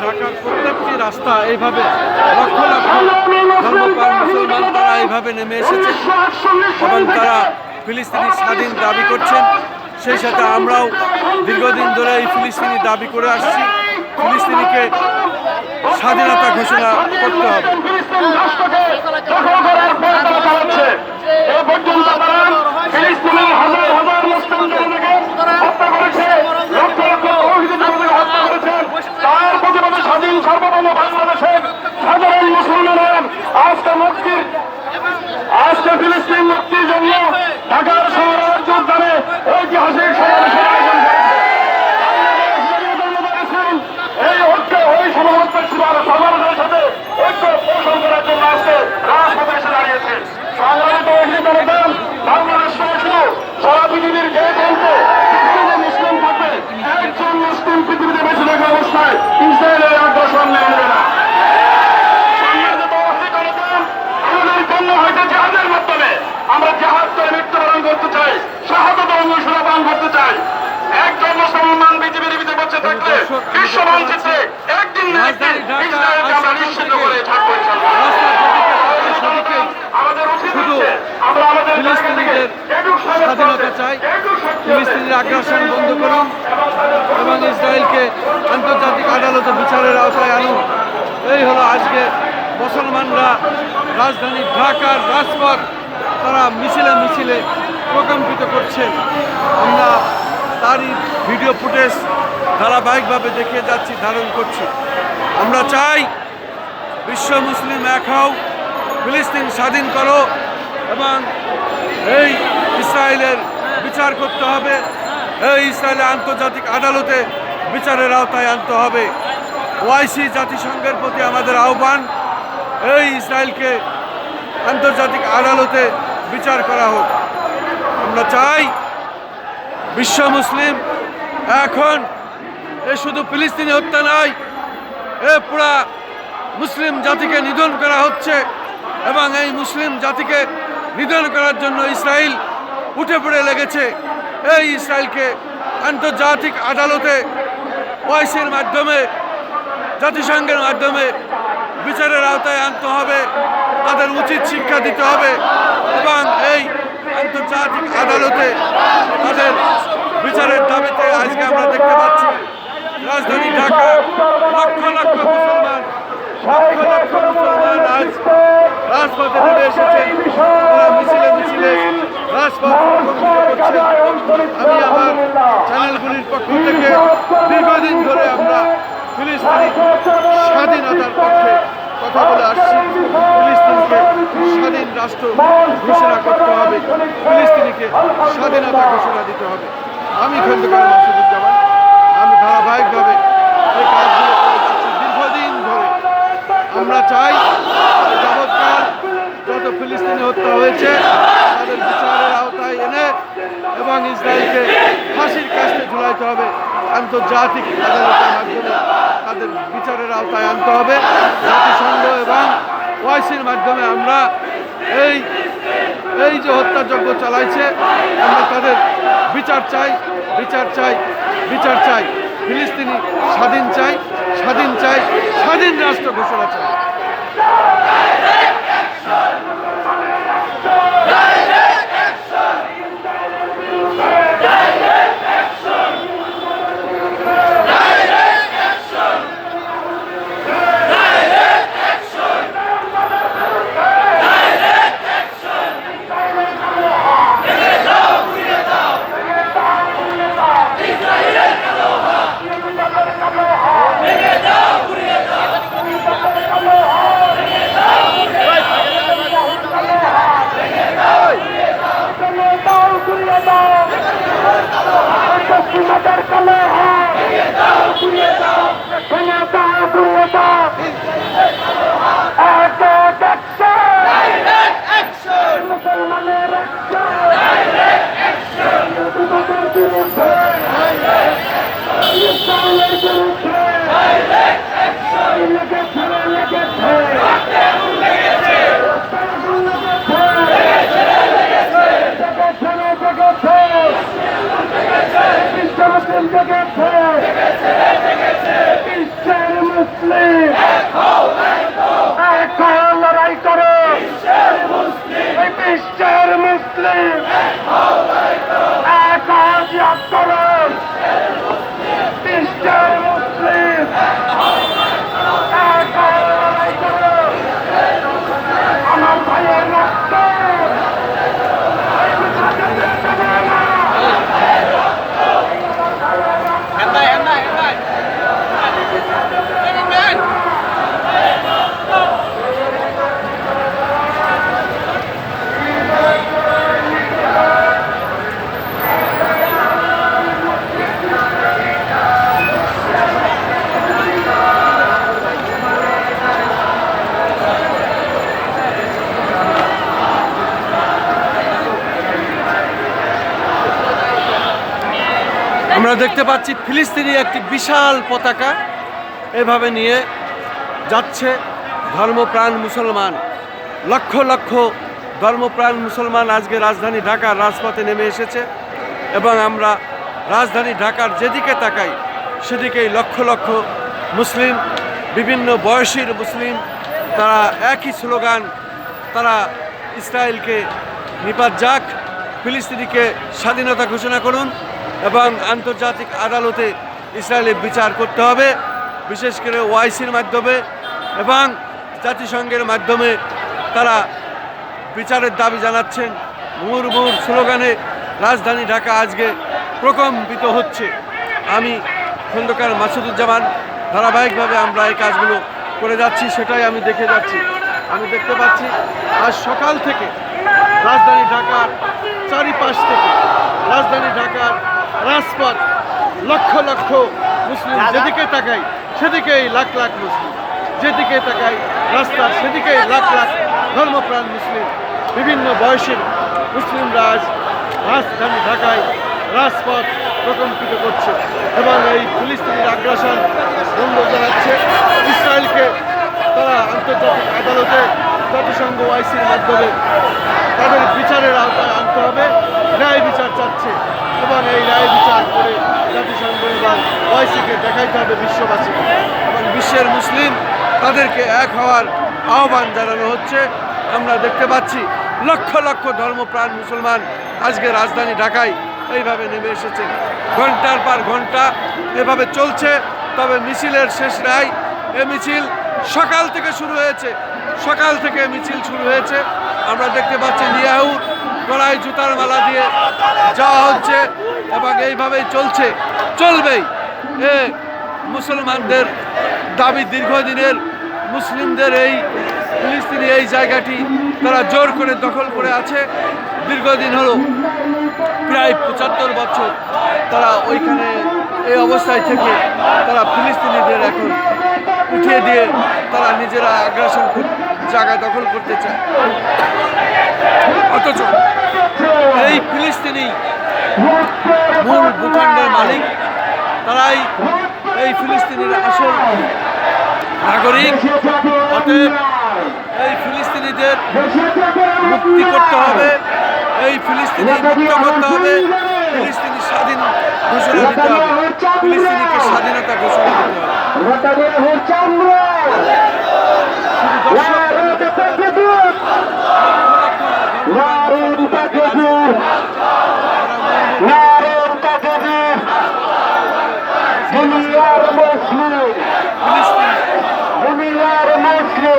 ঢাকার প্রত্যেকটি রাস্তা এইভাবে লক্ষ লক্ষ মুসলমান তারা এইভাবে নেমে এসেছে এবং তারা ফিলিস্তিনি স্বাধীন দাবি করছেন। সেই সাথে আমরাও দীর্ঘদিন ধরে এই ফিলিস্তিনি দাবি করে আসছি। ফিলিস্তিনিকে স্বাধীনতা ঘোষণা করতে হবে। বিশ্ব মানচিত্রে একদিন না একদিন ইসরায়েলকে আমরা নিশ্চিত করে থাকব আমাদের উচিত শুধু হচ্ছে আমরা আমাদের ফিলিস্তিনিদের স্বাধীনতা চাই। ফিলিস্তিনের আগ্রাসন বন্ধ করুন এবং ইসরায়েলকে আন্তর্জাতিক আদালতে বিচারের আওতায় আনুন। এই হলো আজকে মুসলমানরা রাজধানী ঢাকার রাজপথ তারা মিছিলে মিছিলে প্রকম্পিত করছেন আমরা তারই ভিডিও ফুটেজ ধারাবাহিকভাবে দেখিয়ে যাচ্ছি, ধারণ করছি। আমরা চাই বিশ্ব মুসলিম এক হও, ফিলিস্তিন স্বাধীন করো এবং এই ইসরায়েলের বিচার করতে হবে। এই ইসরায়েলের আন্তর্জাতিক আদালতে বিচারের আওতায় আনতে হবে। ওয়াইসি জাতিসংঘের প্রতি আমাদের আহ্বান, এই ইসরায়েলকে আন্তর্জাতিক আদালতে বিচার করা হোক। আমরা চাই বিশ্ব মুসলিম, এখন এ শুধু ফিলিস্তিনি হত্যা নয়, এ পুরা মুসলিম জাতিকে নিধন করা হচ্ছে এবং এই মুসলিম জাতিকে নিধন করার জন্য ইসরায়েল উঠে পড়ে লেগেছে। এই ইসরায়েলকে আন্তর্জাতিক আদালতে ওয়াইসির মাধ্যমে, জাতিসংঘের মাধ্যমে বিচারের আওতায় আনতে হবে, তাদের উচিত শিক্ষা দিতে হবে এবং এই আন্তর্জাতিক আদালতে তাদের বিচারের দাবিতে আজকে আমরা দেখতে পাচ্ছি, রাজধানী ঢাকা, লক্ষ লক্ষ মুসলমান, লক্ষ লক্ষ মুসলমান আজ রাজপথে নেমে এসেছেন তারা মিছিলে মিছিলে রাজপথ আমি আমার চ্যানেলগুলির পক্ষ থেকে দীর্ঘদিন ধরে আমরা ফিলিস্তিনি স্বাধীনতার পক্ষে কথা বলে আসছি। ফিলিস্তিনকে স্বাধীন রাষ্ট্র ঘোষণা করতে হবে। ফিলিস্তিনিকে স্বাধীনতা ঘোষণা দিতে হবে। আমি খন্দকার মাসুদুজ্জামান। আমি ধারাবাহিকভাবে এই কাজগুলো করে যাচ্ছি দীর্ঘদিন ধরে। আমরা চাই যাবৎকাল যত ফিলিস্তিনি হত্যা হয়েছে, তাদের বিচারের আওতায় এনে এবং ইসরায়েলকে ফাঁসির কাছে ঝুলাইতে হবে। আন্তর্জাতিক আদালতের মাধ্যমে তাদের বিচারের আওতায় আনতে হবে। জাতিসংঘ এবং ওয়াইসির মাধ্যমে আমরা এই এই যে হত্যাযজ্ঞ চালাইছে, আমরা তাদের বিচার চাই বিচার চাই বিচার চাই। ফিলিস্তিনি স্বাধীন চাই স্বাধীন চাই, স্বাধীন রাষ্ট্র ঘোষণা চাই। আমরা দেখতে পাচ্ছি ফিলিস্তিনি একটি বিশাল পতাকা। এভাবে নিয়ে যাচ্ছে ধর্মপ্রাণ মুসলমান। লক্ষ লক্ষ ধর্মপ্রাণ মুসলমান আজকে রাজধানী ঢাকার রাজপথে নেমে এসেছে এবং আমরা রাজধানী ঢাকার যেদিকে তাকাই, সেদিকেই লক্ষ লক্ষ মুসলিম, বিভিন্ন বয়সীর মুসলিম, তারা একই স্লোগান, তারা ইসরায়েলকে নিপাত যাক, ফিলিস্তিনিকে স্বাধীনতা ঘোষণা করুন। এবং আন্তর্জাতিক আদালতে ইসরায়েলের বিচার করতে হবে, বিশেষ করে ওয়াইসির মাধ্যমে এবং জাতিসংঘের মাধ্যমে তারা বিচারের দাবি জানাচ্ছেন। মুহুর্মুহুর স্লোগানে রাজধানী ঢাকা আজকে প্রকম্পিত হচ্ছে। আমি খন্দকার মাসুদুজ্জামান, ধারাবাহিকভাবে আমরা এই কাজগুলো করে যাচ্ছি, সেটাই আমি দেখে যাচ্ছি। আমি দেখতে পাচ্ছি, আজ সকাল থেকে রাজধানী ঢাকার চারিপাশ থেকে, রাজধানী ঢাকার রাজপথ লক্ষ লক্ষ মুসলিম যেদিকে তাকাই সেদিকেই লাখ লাখ মুসলিম। যেদিকে তাকাই রাস্তা সেদিকেই লাখ লাখ ধর্মপ্রাণ মুসলিম। বিভিন্ন বয়সের মুসলিম রাজ রাজধানী ঢাকায় রাজপথ প্রকম্পিত করছে এবং এই ফিলিস্তিনির আগ্রাসন বন্ধ জানাচ্ছে। ইসরায়েলকে তারা আন্তর্জাতিক আদালতে জাতিসংঘ ওয়াইসির মাধ্যমে তাদের বিচারের আওতায় আনতে হবে। ন্যায় বিচার চাচ্ছে। এবং এই ন্যায় বিচার করে জাতিসংঘ এবং ওয়াইসিকে দেখাইতে হবে বিশ্ববাসীকে। এবং বিশ্বের মুসলিম তাদেরকে এক হওয়ার আহ্বান জানানো হচ্ছে। আমরা দেখতে পাচ্ছি লক্ষ লক্ষ ধর্মপ্রাণ মুসলমান আজকে রাজধানী ঢাকায় এইভাবে নেমে এসেছে। ঘণ্টার পর ঘণ্টা এভাবে চলছে। তবে মিছিলের শেষ রায় এ মিছিল সকাল থেকে শুরু হয়েছে। সকাল থেকে মিছিল শুরু হয়েছে। আমরা দেখতে পাচ্ছি নিয়াহু গলায় জুতার মালা দিয়ে যাওয়া হচ্ছে এবং এইভাবেই চলছে। চলবেই। এ মুসলমানদের দাবি দীর্ঘদিনের, মুসলিমদের এই ফিলিস্তিনি এই জায়গাটি তারা জোর করে দখল করে আছে। দীর্ঘদিন হলো, প্রায় পঁচাত্তর বছর তারা ওইখানে এই অবস্থায় থেকে তারা ফিলিস্তিনিদের এখন উঠিয়ে দিয়ে তারা নিজেরা আগ্রাসন জায়গা দখল করতে চায়। অথচ এই ফিলিস্তিনি মূল ভূখণ্ডের মালিক, তারাই এই ফিলিস্তিনির আসল নাগরিক। অতএব এই ফিলিস্তিনিদের মুক্তি করতে হবে, এই ফিলিস্তিনি মুক্ত করতে হবে ফিলিস্তিনি স্বাধীন ঘোষণা দিতে হবে। ফিলিস্তিনিকে স্বাধীনতা ঘোষণা দিতে হবে শুধু দর্শক ফিলিস্তিনি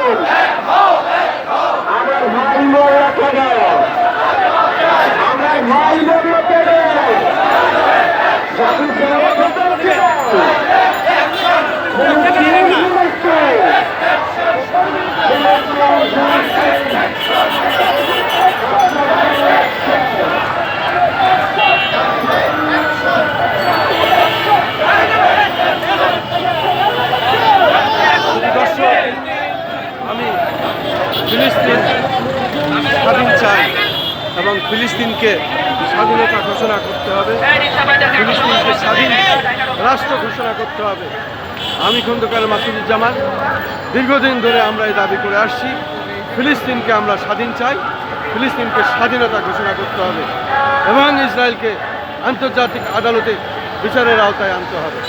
আমার ভাই বোনরা কেন আমার ভাই বোনরা কেন জাতি দর্শক আমি ফিলিস্তিন স্বাধীন চাই এবং ফিলিস্তিনকে স্বাধীনতা ঘোষণা করতে হবে। ফিলিস্তিনকে স্বাধীন রাষ্ট্র ঘোষণা করতে হবে। আমি খন্দকার মাসুদুজ্জামান, দীর্ঘদিন ধরে আমরা এই দাবি করে আসছি, ফিলিস্তিনকে আমরা স্বাধীন চাই, ফিলিস্তিনকে স্বাধীনতা ঘোষণা করতে হবে এবং ইসরায়েলকে আন্তর্জাতিক আদালতে বিচারের আওতায় আনতে হবে।